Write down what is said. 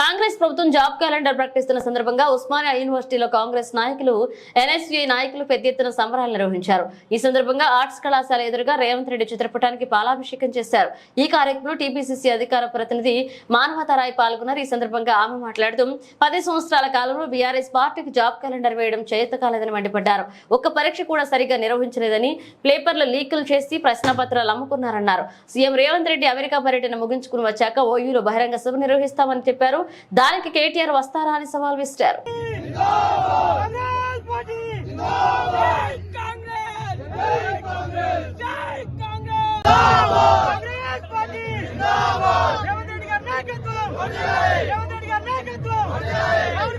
కాంగ్రెస్ ప్రభుత్వం job calendar ప్రకటిస్తున్న సందర్భంగా ఉస్మానియా యూనివర్సిటీలో కాంగ్రెస్ నాయకులు ఎన్ఎస్యుఐ నాయకులు పెద్ద ఎత్తున సంబరాలు నిర్వహించారు. ఈ సందర్భంగా ఆర్ట్స్ కళాశాల ఎదురుగా రేవంత్ రెడ్డి చిత్రపటానికి పాలాభిషేకం చేశారు. ఈ కార్యక్రమంలో టీపీసీసీ అధికార ప్రతినిధి మానవతారాయ్ పాల్గొన్నారు. ఈ సందర్భంగా ఆమె మాట్లాడుతూ పది సంవత్సరాల కాలంలో బీఆర్ఎస్ పార్టీకి జాబ్ క్యాలెండర్ వేయడం చేత కాలేదని మండిపడ్డారు. ఒక్క పరీక్ష కూడా సరిగ్గా నిర్వహించలేదని పేపర్లు లీకులు చేసి ప్రశ్నపత్రాలు అమ్ముకున్నారన్నారు. సీఎం రేవంత్ రెడ్డి అమెరికా పర్యటన ముగించుకుని వచ్చాక ఓయూలో బహిరంగ సభ నిర్వహిస్తామని చెప్పారు. దానికి కేటీఆర్ వస్తారా అని సవాల్ విసిరారు. కాంగ్రెస్